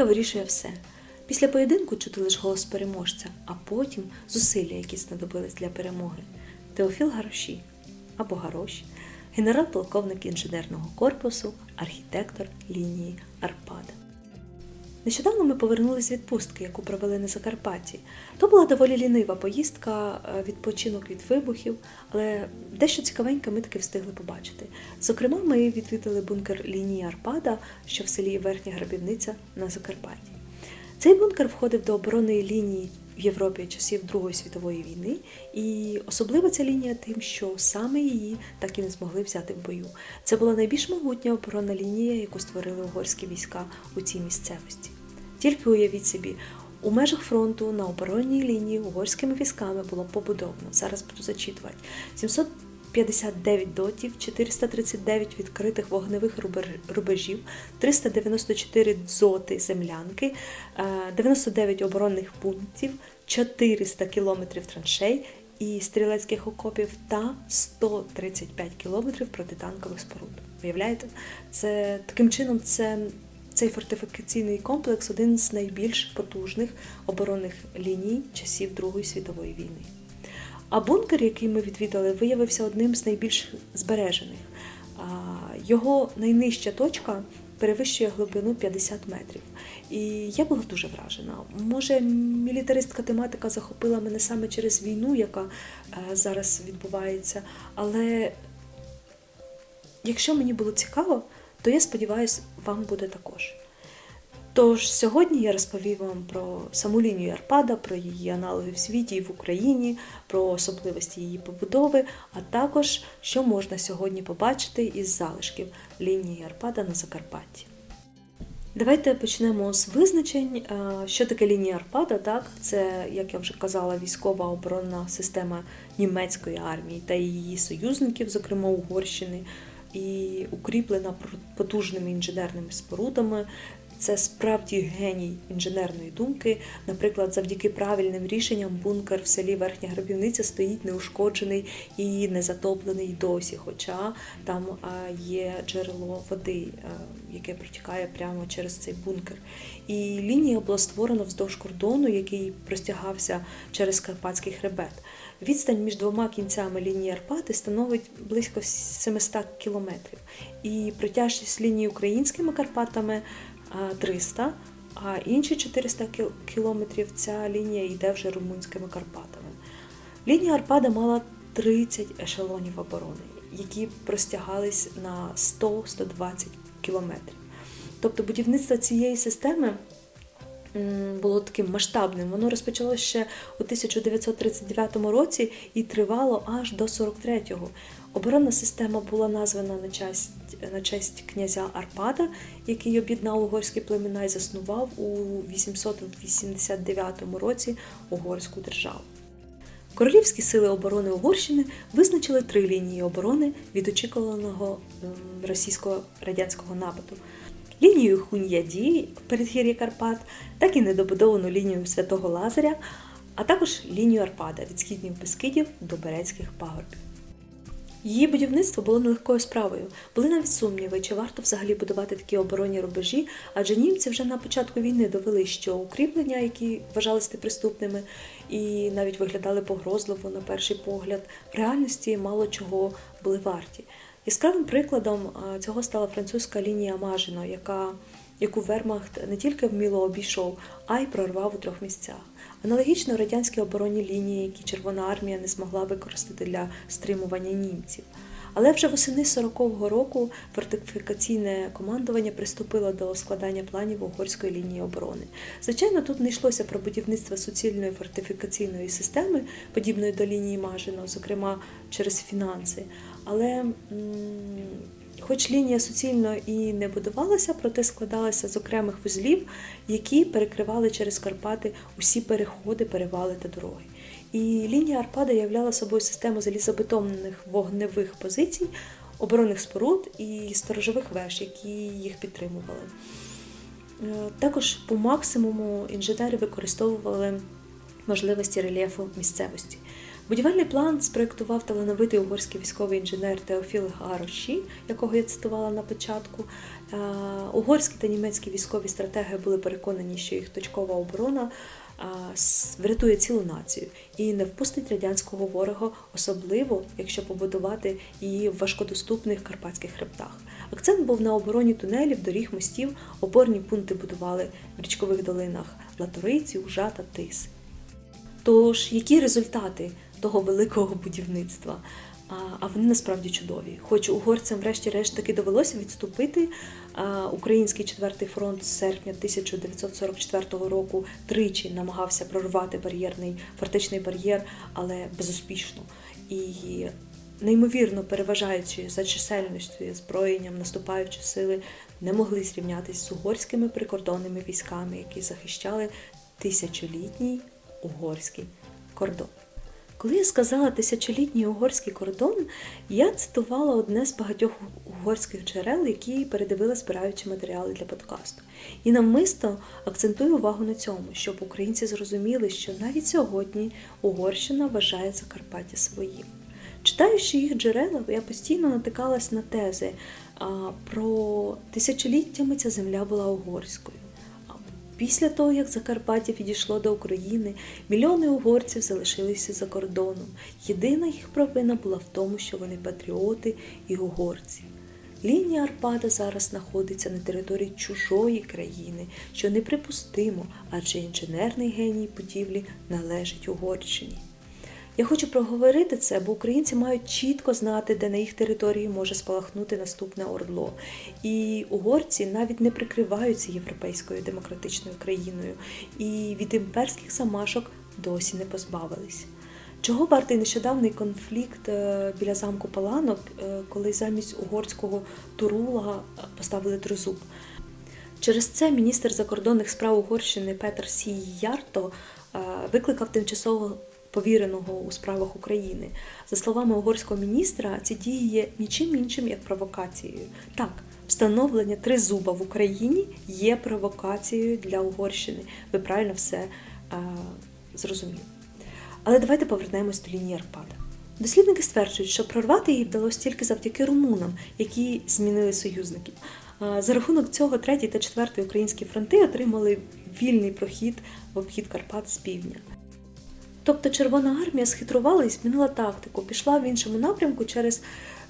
Бійка вирішує все. Після поєдинку чути лише голос переможця, а потім зусилля, які знадобились для перемоги. Теофіл Гароші або Гарош, генерал-полковник інженерного корпусу, архітектор лінії Арпада. Нещодавно ми повернулись з відпустки, яку провели на Закарпатті. То була доволі лінива поїздка, е, відпочинок від вибухів, але дещо цікавеньке ми таки встигли побачити. Зокрема, ми відвідали бункер лінії Арпада, що в селі Верхня Грабівниця на Закарпатті. Цей бункер входив до оборонної лінії в Європі часів Другої світової війни, і особлива ця лінія тим, що саме її так і не змогли взяти в бою. Це була найбільш могутня оборонна лінія, яку створили угорські війська у цій місцевості. Тільки уявіть собі, у межах фронту на оборонній лінії угорськими військами було побудовано. Зараз буду зачитувати 759 дотів, 439 відкритих вогневих рубежів, 394 дзоти землянки, е, 99 оборонних пунктів, 400 кілометрів траншей і стрілецьких окопів та 135 кілометрів протитанкових споруд. Уявляєте? Це таким чином це цей фортифікаційний комплекс один з найбільш потужних оборонних ліній часів Другої світової війни. А бункер, який ми відвідали, виявився одним з найбільш збережених. Його найнижча точка перевищує глибину 50 метрів. І я була дуже вражена. Може, мілітаристська тематика захопила мене саме через війну, яка е, зараз відбувається. Але якщо мені було цікаво, то я сподіваюся, вам буде також. Тож сьогодні я розповім вам про саму лінію Арпада, про її аналоги в світі і в Україні, про особливості її побудови, а також що можна сьогодні побачити із залишків лінії Арпада на Закарпатті. Давайте почнемо з визначень. Е, Що таке лінія Арпада? Так, це, як я вже казала, військова оборонна система німецької армії та її союзників, зокрема Угорщини, і укріплена потужними інженерними спорудами. Це справді геній інженерної думки. Наприклад, завдяки правильним рішенням бункер в селі Верхня Грабівниця стоїть неушкоджений і не затоплений досі, хоча там є джерело води, яке протікає прямо через цей бункер. І лінія була створена вздовж кордону, який простягався через Карпатський хребет. Відстань між двома кінцями лінії Арпати становить близько 700 кілометрів. І протяжність лінії українськими Карпатами 300, а інші 400 кілометрів ця лінія йде вже румунськими Карпатами. Лінія Арпада мала 30 ешелонів оборони, які простягались на 100-120 кілометрів. Тобто будівництво цієї системи було таким масштабним. Воно розпочалося ще у 1939 році і тривало аж до 43-го. Оборонна система була названа на честь, на честь князя Арпада, який об'єднав угорські племена і заснував у 889 році угорську державу. Королівські сили оборони Угорщини визначили три лінії оборони від очікуваного російсько-радянського нападу. Лінію Хун'яді передгір'я Карпат, так і недобудовану лінію Святого Лазаря, а також лінію Арпада від східних Бескидів до Берецьких пагорбів. Її будівництво було нелегкою справою. Були навіть сумніви, чи варто взагалі будувати такі оборонні рубежі, адже німці вже на початку війни довели, що укріплення, які вважалися неприступними і навіть виглядали погрозливо на перший погляд, в реальності мало чого були варті. Яскравим прикладом цього стала французька лінія Мажино, яка, яку Вермахт не тільки вміло обійшов, а й прорвав у трьох місцях. Аналогічно радянські оборонні лінії, які Червона армія не змогла використати для стримування німців. Але вже восени 40-го року фортифікаційне командування приступило до складання планів угорської лінії оборони. Звичайно, тут не йшлося про будівництво суцільної фортифікаційної системи, подібної до лінії Мажино, зокрема через фінанси. Але хоч лінія суцільно і не будувалася, проте складалася з окремих вузлів, які перекривали через Карпати усі переходи, перевали та дороги. І лінія Арпада являла собою систему залізобетонних вогневих позицій, оборонних споруд і сторожових веж, які їх підтримували. Е, Також по максимуму інженери використовували можливості рельєфу місцевості. Будівельний план спроєктував талановитий угорський військовий інженер Теофіл Гароші, якого я цитувала на початку. Е, Угорські та німецькі військові стратеги були переконані, що їх точкова оборона е, врятує цілу націю і не впустить радянського ворога, особливо якщо побудувати її в важкодоступних карпатських хребтах. Акцент був на обороні тунелів, доріг, мостів, опорні пункти будували в річкових долинах Латориці, Ужа та Тис. Тож, які результати того великого будівництва? А, вони насправді чудові. Хоч угорцям, врешті-решт, таки довелося відступити. Український четвертий фронт з серпня 1944 року тричі намагався прорвати бар'єрний фортечний бар'єр, але безуспішно. І неймовірно переважаючи за чисельністю і озброєнням наступаючі сили, не могли зрівнятися з угорськими прикордонними військами, які захищали тисячолітній угорський кордон. Коли я сказала тисячолітній угорський кордон, я цитувала одне з багатьох угорських джерел, які передивила, збираючи матеріали для подкасту. І намисто акцентую увагу на цьому, щоб українці зрозуміли, що навіть сьогодні Угорщина вважає Закарпаття своїм. Читаючи їх джерела, я постійно натикалась на тези про тисячоліттями ця земля була угорською. Після того, як Закарпаття відійшло до України, мільйони угорців залишилися за кордоном. Єдина їх провина була в тому, що вони патріоти і угорці. Лінія Арпада зараз знаходиться на території чужої країни, що неприпустимо, адже інженерний геній будівлі належить Угорщині. Я хочу проговорити це, бо українці мають чітко знати, де на їх території може спалахнути наступне ордло. І угорці навіть не прикриваються європейською демократичною країною і від імперських замашок досі не позбавились. Чого вартий нещодавний конфлікт е, біля замку Паланок, е, коли замість угорського Турула поставили тризуб? Через це міністр закордонних справ Угорщини Петр Сіярто е, викликав тимчасово повіреного у справах України. За словами угорського міністра, ці дії є нічим іншим як провокацією. Так, встановлення тризуба в Україні є провокацією для Угорщини. Ви правильно все е, зрозуміли. Але давайте повернемось до лінії Арпада. Дослідники стверджують, що прорвати її вдалося тільки завдяки румунам, які змінили союзників. За рахунок цього третій та четвертий українські фронти отримали вільний прохід в обхід Карпат з півдня. Тобто Червона армія схитрувала і змінила тактику, пішла в іншому напрямку через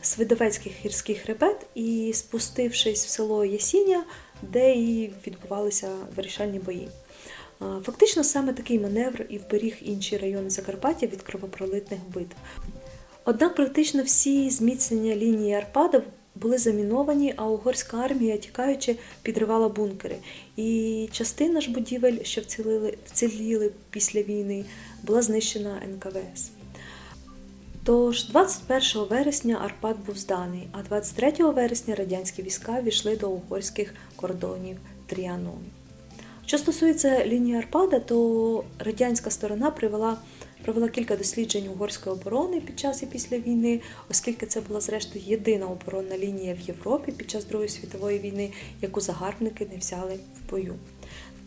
Свидовецький гірський хребет і спустившись в село Ясіня, де і відбувалися вирішальні бої. Фактично саме такий маневр і вберіг інші райони Закарпаття від кровопролитних битв. Однак практично всі зміцнення лінії Арпада були заміновані, а угорська армія, тікаючи, підривала бункери. І частина ж будівель, що вцілили, вціліли після війни, була знищена НКВС. Тож 21 вересня Арпад був зданий, а 23 вересня радянські війська війшли до угорських кордонів Тріанону. Що стосується лінії Арпада, то радянська сторона привела, провела кілька досліджень угорської оборони під час і після війни, оскільки це була зрештою єдина оборонна лінія в Європі під час Другої світової війни, яку загарбники не взяли в бою.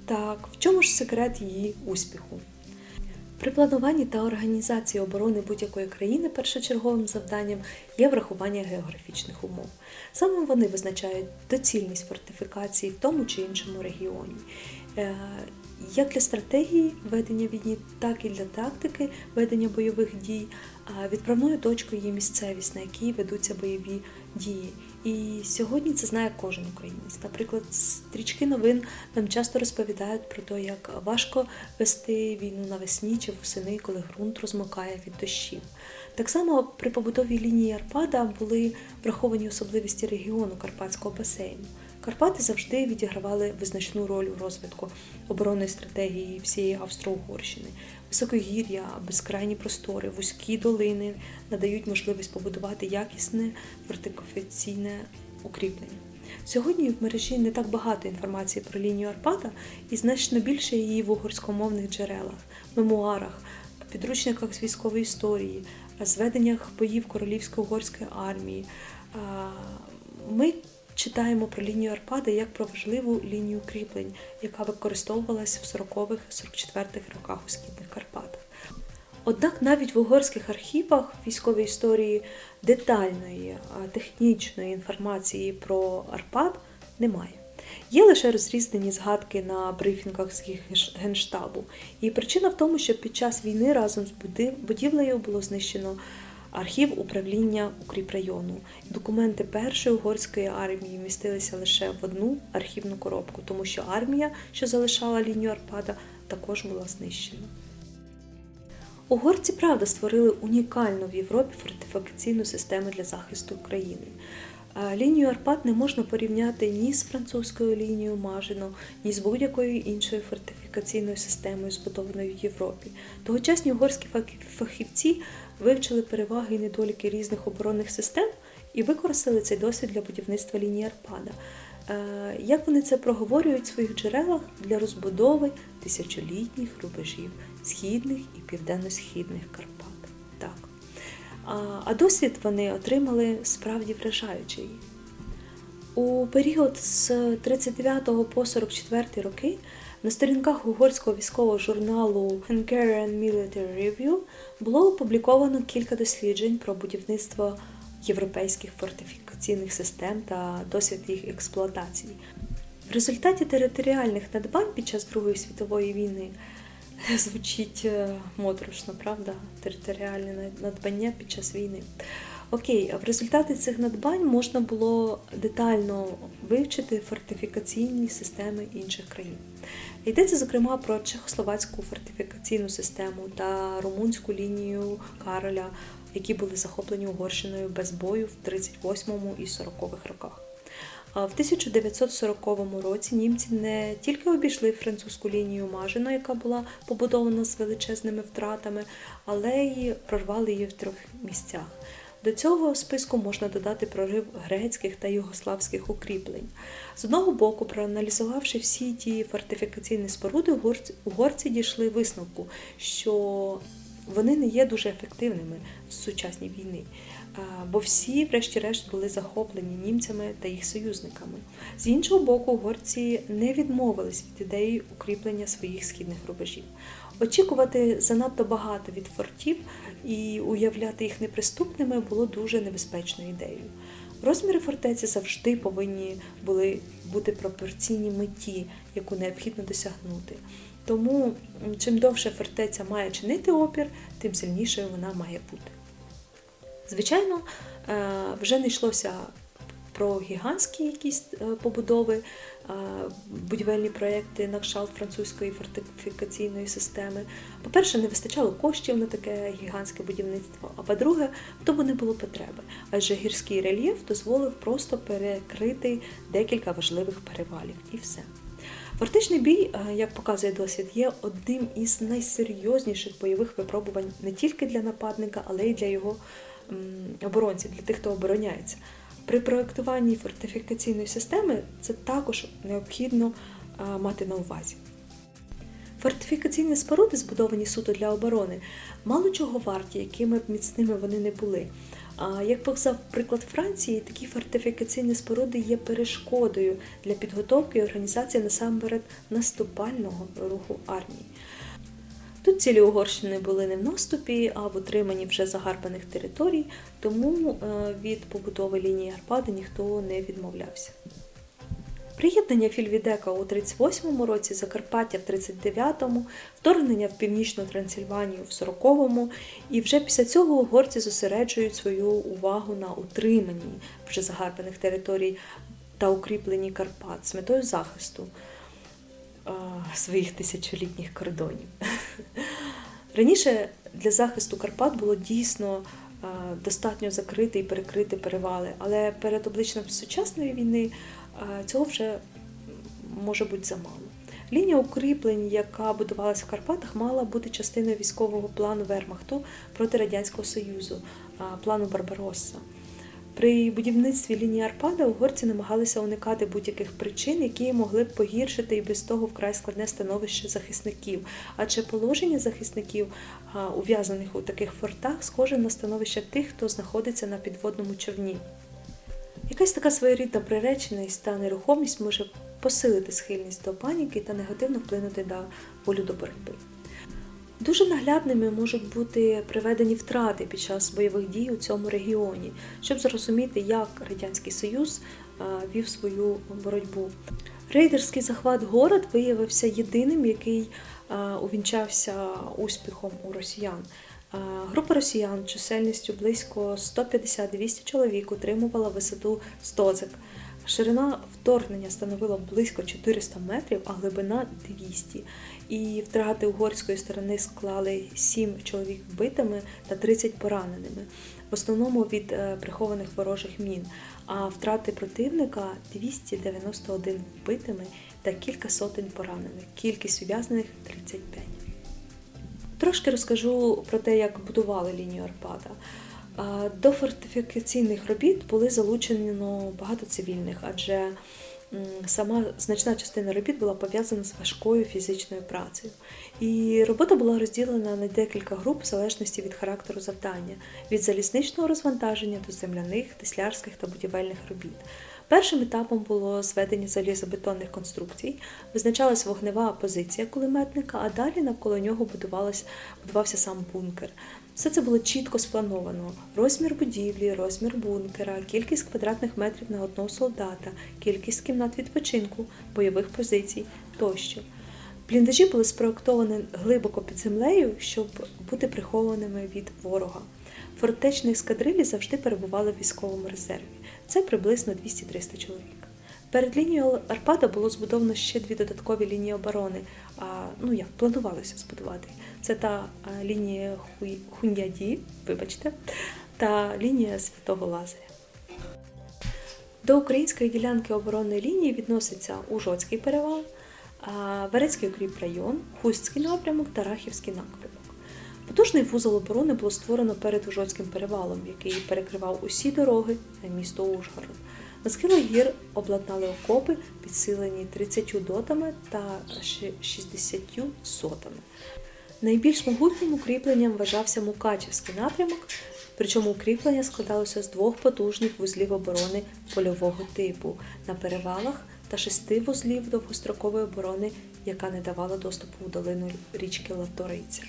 Так, в чому ж секрет її успіху? При плануванні та організації оборони будь-якої країни першочерговим завданням є врахування географічних умов. Саме вони визначають доцільність фортифікації в тому чи іншому регіоні. Як для стратегії ведення війни, так і для тактики ведення бойових дій. Відправною точкою є місцевість, на якій ведуться бойові дії. І сьогодні це знає кожен українець. Наприклад, стрічки новин нам часто розповідають про те, як важко вести війну навесні чи восени, коли ґрунт розмокає від дощів. Так само при побудові лінії Арпада були враховані особливості регіону Карпатського басейну. Карпати завжди відігравали визначну роль у розвитку оборонної стратегії всієї Австро-Угорщини. Високогір'я, безкрайні простори, вузькі долини надають можливість побудувати якісне фортифікаційне укріплення. Сьогодні в мережі не так багато інформації про лінію Арпада і значно більше її в угорськомовних джерелах, мемуарах, підручниках з військової історії, зведеннях боїв королівської угорської армії. Ми читаємо про лінію Арпада як про важливу лінію кріплень, яка використовувалася в 40-х-44-х роках у східних Карпатах. Однак навіть в угорських архівах військової історії детальної технічної інформації про Арпад немає. Є лише розрізнені згадки на брифінгах з генштабу. І причина в тому, що під час війни разом з будівлею було знищено архів управління укріпрайону. Документи першої угорської армії містилися лише в одну архівну коробку, тому що армія, що залишала лінію Арпада, також була знищена. Угорці, правда, створили унікальну в Європі фортифікаційну систему для захисту України. Е, Лінію Арпад не можна порівняти ні з французькою лінією Мажино, ні з будь-якою іншою фортифікаційною системою, збудованою в Європі. Тогочасні угорські фахі- фахівці вивчили переваги і недоліки різних оборонних систем і використали цей досвід для будівництва лінії Арпада. Е, Як вони це проговорюють в своїх джерелах для розбудови тисячолітніх рубежів східних і південно-східних Карпат. Так. А, досвід вони отримали справді вражаючий. У період з 39 по 44 роки на сторінках угорського військового журналу Hungarian Military Review було опубліковано кілька досліджень про будівництво європейських фортифікаційних систем та досвід їх експлуатації. В результаті територіальних надбань під час Другої світової війни звучить е, моторошно, правда? Територіальне надбання під час війни. Окей, в результаті цих надбань можна було детально вивчити фортифікаційні системи інших країн. Йдеться, зокрема, про чехословацьку фортифікаційну систему та румунську лінію Кароля, які були захоплені Угорщиною без бою в 38-му і 40-х роках. В 1940 році німці не тільки обійшли французьку лінію Мажино, яка була побудована з величезними втратами, але й прорвали її в трьох місцях. До цього списку можна додати прорив грецьких та югославських укріплень. З одного боку, проаналізувавши всі ті фортифікаційні споруди, угорці, дійшли висновку, що вони не є дуже ефективними в сучасній війні, бо всі, врешті-решт, були захоплені німцями та їх союзниками. З іншого боку, угорці не відмовились від ідеї укріплення своїх східних рубежів. Очікувати занадто багато від фортів і уявляти їх неприступними було дуже небезпечною ідеєю. Розміри фортеці завжди повинні були бути пропорційні меті, яку необхідно досягнути. Тому чим довше фортеця має чинити опір, тим сильнішою вона має бути. Звичайно, е, вже не йшлося про гігантські якісь е, побудови, е, будівельні проекти на кшталт французької фортифікаційної системи. По-перше, не вистачало коштів на таке гігантське будівництво, а по-друге, в тому не було потреби, адже гірський рельєф дозволив просто перекрити декілька важливих перевалів і все. Фортичний бій, як показує досвід, є одним із найсерйозніших бойових випробувань не тільки для нападника, але й для його оборонців, для тих, хто обороняється. При проєктуванні фортифікаційної системи це також необхідно е, мати на увазі. Фортифікаційні споруди, збудовані суто для оборони, мало чого варті, якими б міцними вони не були. Як показав приклад Франції, такі фортифікаційні споруди є перешкодою для підготовки і організації насамперед наступального руху армії. Тут цілі Угорщини були не в наступі, а в утриманні вже загарбаних територій, тому е, від побудови лінії Арпади ніхто не відмовлявся. Приєднання Фільвідека у 38-му році, Закарпаття в 39-му, вторгнення в північну Трансильванію в 40-му, і вже після цього угорці зосереджують свою увагу на утриманні вже загарбаних територій та укріпленні Карпат з метою захисту своїх тисячолітніх кордонів. Раніше для захисту Карпат було дійсно е, достатньо закрити і перекрити перевали, але перед обличчям сучасної війни е, цього вже може бути замало. Лінія укріплень, яка будувалася в Карпатах, мала бути частиною військового плану Вермахту проти Радянського Союзу, е, плану Барбаросса. При будівництві лінії Арпада угорці намагалися уникати будь-яких причин, які могли б погіршити і без того вкрай складне становище захисників. Адже положення захисників, ув'язаних у таких фортах, схоже на становище тих, хто знаходиться на підводному човні. Якась така своєрідна приреченість та нерухомість може посилити схильність до паніки та негативно вплинути на волю до боротьби. Дуже наглядними можуть бути приведені втрати під час бойових дій у цьому регіоні, щоб зрозуміти, як Радянський Союз вів свою боротьбу. Рейдерський захват город виявився єдиним, який увінчався успіхом у росіян. Група росіян чисельністю близько 150-200 чоловік утримувала висоту стозик. Ширина вторгнення становила близько 400 метрів, а глибина 200. І втрати угорської сторони склали 7 чоловік вбитими та 30 пораненими, в основному від е, прихованих ворожих мін. А втрати противника 291 вбитими та кілька сотень поранених. Кількість ув'язнених 35. Трошки розкажу про те, як будували лінію Арпада. До фортифікаційних робіт були залучено багато цивільних, адже сама значна частина робіт була пов'язана з важкою фізичною працею. І робота була розділена на декілька груп в залежності від характеру завдання, від залізничного розвантаження до земляних, теслярських та будівельних робіт. Першим етапом було зведення залізобетонних конструкцій, визначалась вогнева позиція кулеметника, а далі навколо нього будувався сам бункер. Все це було чітко сплановано: розмір будівлі, розмір бункера, кількість квадратних метрів на одного солдата, кількість кімнат відпочинку, бойових позицій тощо. Бліндажі були спроектовані глибоко під землею, щоб бути прихованими від ворога. Фортечні ескадрилі завжди перебували в військовому резерві. Це приблизно 200-300 чоловік. Перед лінією Арпада було збудовано ще дві додаткові лінії оборони. Ну як планувалося збудувати. Це та лінія Хуньяді, вибачте, та лінія Святого Лазаря. До української ділянки оборонної лінії відноситься Ужоцький перевал, Верецький укріпрайон, Хустський напрямок та Рахівський напрямок. Потужний вузол оборони було створено перед Ужоцьким перевалом, який перекривав усі дороги на місто Ужгород. На схилах гір обладнали окопи, підсилені 30 дотами та ши- 60 сотами. Найбільш могутнім укріпленням вважався Мукачівський напрямок, причому укріплення складалося з двох потужних вузлів оборони польового типу на перевалах та шести вузлів довгострокової оборони, яка не давала доступу у долину річки Лавториця.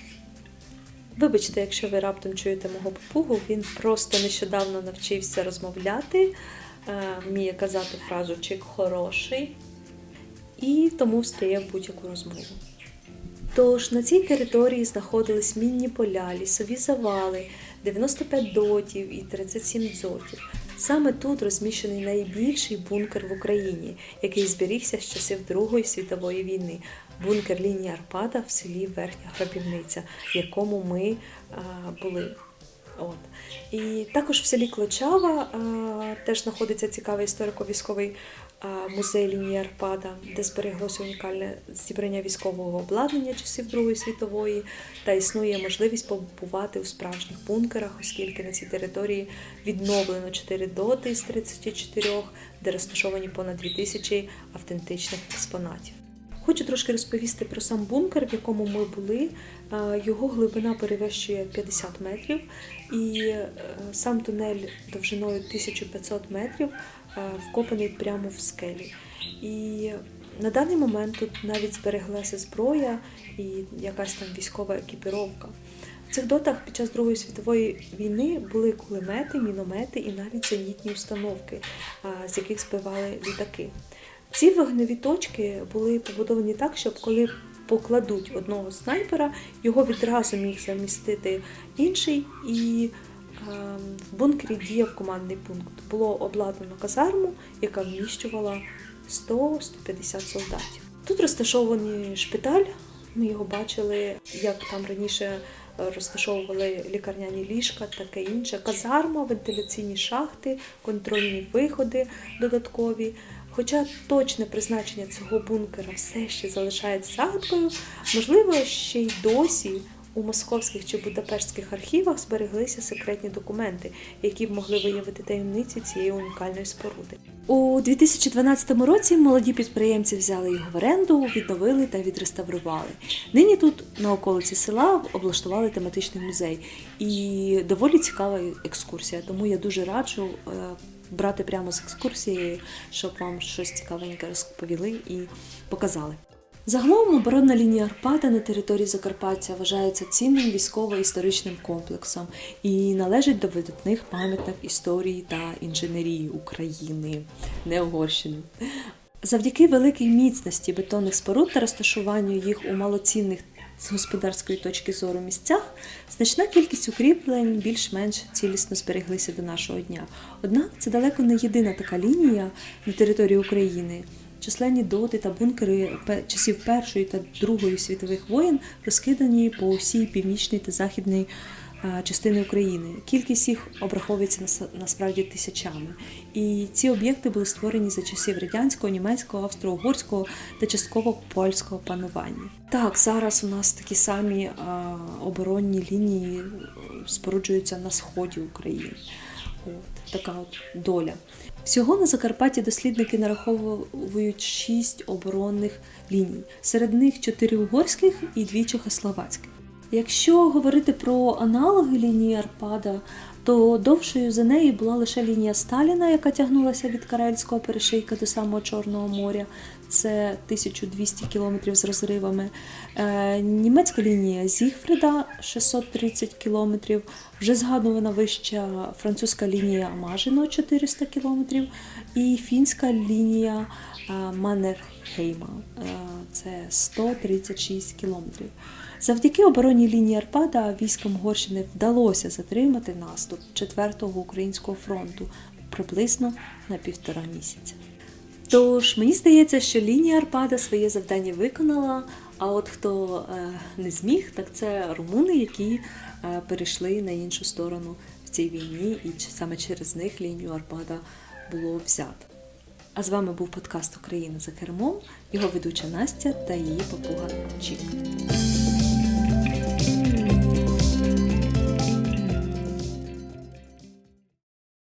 Вибачте, якщо ви раптом чуєте мого попугу, він просто нещодавно навчився розмовляти, вміє казати фразу чик хороший і тому встряє в будь-яку розмову. Тож на цій території знаходились мінні поля, лісові завали, 95 дотів і 37 дзотів. Саме тут розміщений найбільший бункер в Україні, який зберігся з часів Другої світової війни. Бункер лінії Арпада в селі Верхня Грабівниця, в якому ми а, були. От. І також в селі Клочава а, теж знаходиться цікавий історико-військовий а, музей лінії Арпада, де збереглося унікальне зібрання військового обладнання часів Другої світової, та існує можливість побувати у справжніх бункерах, оскільки на цій території відновлено 4 доти з 34, де розташовані понад 2000 автентичних експонатів. Хочу трошки розповісти про сам бункер, в якому ми були. Його глибина перевищує 50 метрів, і е, сам тунель довжиною 1500 метрів вкопаний прямо в скелі. І на даний момент тут навіть збереглася зброя і якась там військова екіпіровка. В цих дотах під час Другої світової війни були кулемети, міномети і навіть зенітні установки, з яких збивали літаки. Ці вогневі точки були побудовані так, щоб коли покладуть одного снайпера, його відразу міг замістити інший, і е, в бункері діяв командний пункт. Було обладнано казарму, яка вміщувала 100-150 солдатів. Тут розташований шпиталь. Ми його бачили, як там раніше розташовували лікарняні ліжка, таке інше. Казарма, вентиляційні шахти, контрольні виходи додаткові. Хоча точне призначення цього бункера все ще залишається загадкою, можливо, ще й досі у московських чи будапештських архівах збереглися секретні документи, які б могли виявити таємниці цієї унікальної споруди. У 2012 році молоді підприємці взяли його в оренду, відновили та відреставрували. Нині тут на околиці села облаштували тематичний музей і доволі цікава екскурсія. Тому я дуже раджу е, брати прямо з екскурсії, щоб вам щось цікавеньке розповіли і показали. Загалом оборонна лінія Арпада на території Закарпаття вважається цінним військово-історичним комплексом і належить до видатних пам'яток історії та інженерії України, не Угорщини. Завдяки великій міцності бетонних споруд та розташуванню їх у малоцінних з господарської точки зору місцях, значна кількість укріплень більш-менш цілісно збереглися до нашого дня. Однак це далеко не єдина така лінія на території України. Численні доти та бункери часів Першої та Другої світових воєн розкидані по всій північній та західній частини України. Кількість їх обраховується нас- насправді тисячами. І ці об'єкти були створені за часів радянського, німецького, австро-угорського та частково польського панування. Так, зараз у нас такі самі е, оборонні лінії е, споруджуються на сході України. От, така от доля. Всього на Закарпатті дослідники нараховують шість оборонних ліній. Серед них чотири угорських і дві чехословацьких. Якщо говорити про аналоги лінії Арпада, то довшою за нею була лише лінія Сталіна, яка тягнулася від Карельського перешийка до самого Чорного моря. Це 1200 кілометрів з розривами. Е, німецька лінія Зігфрида 630 кілометрів. Вже згадувана вища французька лінія Мажино 400 кілометрів. І фінська лінія Маннергейма е, це 136 кілометрів. Завдяки оборонній лінії Арпада військам Угорщини вдалося затримати наступ 4-го українського фронту приблизно на півтора місяця. Тож мені здається, що лінія Арпада своє завдання виконала. А от хто е, не зміг, так це румуни, які е, перейшли на іншу сторону в цій війні, і саме через них лінію Арпада було взято. А з вами був подкаст Україна за кермом, його ведуча Настя та її папуга Чік.